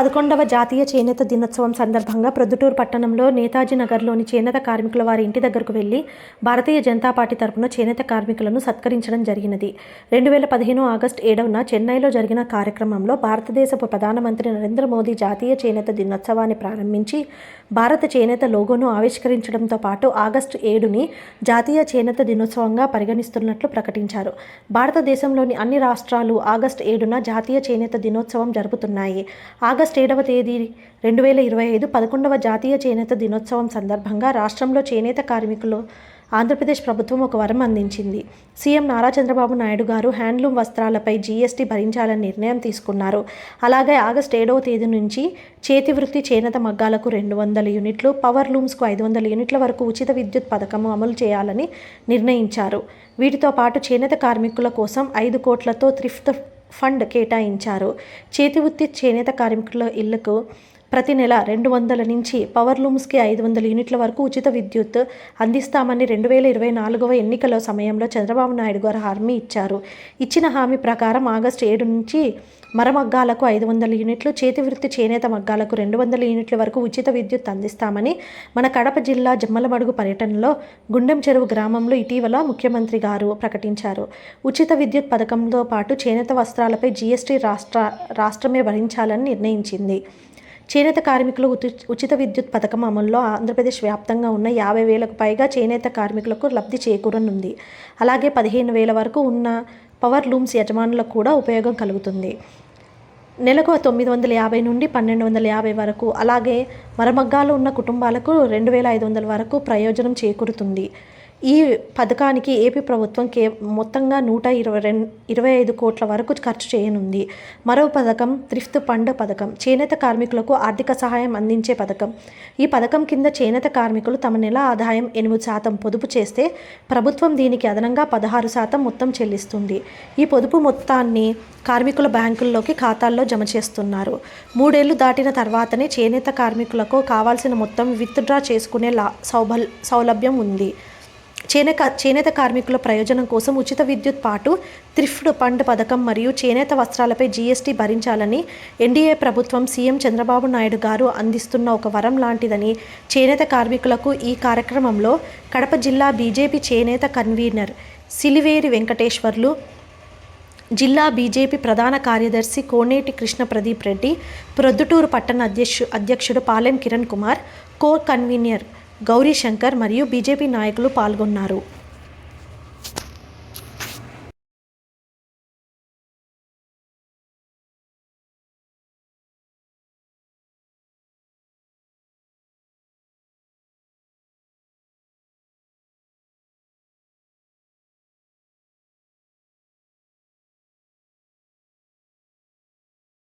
పదకొండవ జాతీయ చేనేత దినోత్సవం సందర్భంగా ప్రొద్దుటూరు పట్టణంలో నేతాజీ నగర్లోని చేనేత కార్మికుల వారి ఇంటి దగ్గరకు వెళ్ళి భారతీయ జనతా పార్టీ తరపున చేనేత కార్మికులను సత్కరించడం జరిగినది. రెండు వేల పదిహేను ఆగస్టు ఏడవన చెన్నైలో జరిగిన కార్యక్రమంలో భారతదేశపు ప్రధానమంత్రి నరేంద్ర మోదీ జాతీయ చేనేత దినోత్సవాన్ని ప్రారంభించి భారత చేనేత లోగోను ఆవిష్కరించడంతో పాటు ఆగస్టు ఏడుని జాతీయ చేనేత దినోత్సవంగా పరిగణిస్తున్నట్లు ప్రకటించారు. భారతదేశంలోని అన్ని రాష్ట్రాలు ఆగస్టు ఏడున జాతీయ చేనేత దినోత్సవం జరుపుతున్నాయి. ఆగస్టు ఏడవ తేదీ రెండు వేల ఇరవై ఐదు పదకొండవ జాతీయ చేనేత దినోత్సవం సందర్భంగా రాష్ట్రంలో చేనేత కార్మికులు ఆంధ్రప్రదేశ్ ప్రభుత్వం ఒక వరం అందించింది. సీఎం నారా చంద్రబాబు నాయుడు గారు హ్యాండ్లూమ్ వస్త్రాలపై జీఎస్టీ భరించాలని నిర్ణయం తీసుకున్నారు. అలాగే ఆగస్టు ఏడవ తేదీ నుంచి చేతి వృత్తి చేనేత మగ్గాలకు రెండు వందల యూనిట్లు పవర్ లూమ్స్కు ఐదు వందల యూనిట్ల వరకు ఉచిత విద్యుత్ పథకం అమలు చేయాలని నిర్ణయించారు. వీటితో పాటు చేనేత కార్మికుల కోసం ఐదు కోట్లతో థ్రిఫ్ట్ ఫండ్ కేటాయించారు. చేతి వృత్తి చేనేత కార్మికుల ఇళ్ళకు ప్రతి నెల రెండు వందల నుంచి పవర్ లూమ్స్కి ఐదు వందల యూనిట్ల వరకు ఉచిత విద్యుత్ అందిస్తామని రెండు వేల ఇరవై నాలుగవ ఎన్నికల సమయంలో చంద్రబాబు నాయుడు గారు హామీ ఇచ్చారు. ఇచ్చిన హామీ ప్రకారం ఆగస్టు ఏడు నుంచి మరమగ్గాలకు ఐదు వందల యూనిట్లు చేతివృత్తి చేనేత మగ్గాలకు రెండు వందల యూనిట్ల వరకు ఉచిత విద్యుత్ అందిస్తామని మన కడప జిల్లా జమ్మలమడుగు పర్యటనలో గుండెం చెరువు గ్రామంలో ఇటీవల ముఖ్యమంత్రి గారు ప్రకటించారు. ఉచిత విద్యుత్ పథకంతో పాటు చేనేత వస్త్రాలపై జీఎస్టీ రాష్ట్ర రాష్ట్రమే భరించాలని నిర్ణయించింది. చేనేత కార్మికులు ఉచి- ఉచిత విద్యుత్ పథకం అమల్లో ఆంధ్రప్రదేశ్ వ్యాప్తంగా ఉన్న యాభై వేలకు పైగా చేనేత కార్మికులకు లబ్ధి చేకూరనుంది. అలాగే పదిహేను వేల వరకు ఉన్న పవర్ లూమ్స్ యజమానులకు కూడా ఉపయోగం కలుగుతుంది. నెలకు తొమ్మిది వందల యాభై నుండి పన్నెండు వందల యాభై వరకు అలాగే మరమగ్గాలు ఉన్న కుటుంబాలకు రెండు వేల ఐదు వందల వరకు ప్రయోజనం చేకూరుతుంది. ఈ పథకానికి ఏపీ ప్రభుత్వం కే మొత్తంగా నూట ఇరవై రెండు ఇరవై ఐదు కోట్ల వరకు ఖర్చు చేయనుంది. మరో పథకం త్రిఫ్త్ పండ్ పథకం చేనేత కార్మికులకు ఆర్థిక సహాయం అందించే పథకం. ఈ పథకం కింద చేనేత కార్మికులు తమ నెల ఆదాయం ఎనిమిది శాతం పొదుపు చేస్తే ప్రభుత్వం దీనికి అదనంగా పదహారు శాతం మొత్తం చెల్లిస్తుంది. ఈ పొదుపు మొత్తాన్ని కార్మికుల బ్యాంకుల్లోకి ఖాతాల్లో జమ చేస్తున్నారు. మూడేళ్ళు దాటిన తర్వాతనే చేనేత కార్మికులకు కావాల్సిన మొత్తం విత్డ్రా చేసుకునే లా సౌబల్ సౌలభ్యం ఉంది. చేనేత చేనేత కార్మికుల ప్రయోజనం కోసం ఉచిత విద్యుత్ పాటు త్రిఫ్డ్ ఫండ్ పథకం మరియు చేనేత వస్త్రాలపై జీఎస్టీ భరించాలని ఎన్డీఏ ప్రభుత్వం సీఎం చంద్రబాబు నాయుడు గారు అందిస్తున్న ఒక వరం లాంటిదని చేనేత కార్మికులకు ఈ కార్యక్రమంలో కడప జిల్లా బీజేపీ చేనేత కన్వీనర్ సిలివేరి వెంకటేశ్వర్లు జిల్లా బీజేపీ ప్రధాన కార్యదర్శి కోనేటి కృష్ణ ప్రదీప్ రెడ్డి ప్రొద్దుటూరు పట్టణ అధ్యక్షు అధ్యక్షుడు పాలెం కిరణ్ కుమార్ కోర్ కన్వీనర్ గౌరీ శంకర్ మరియు బీజేపీ నాయకులు పాల్గొన్నారు.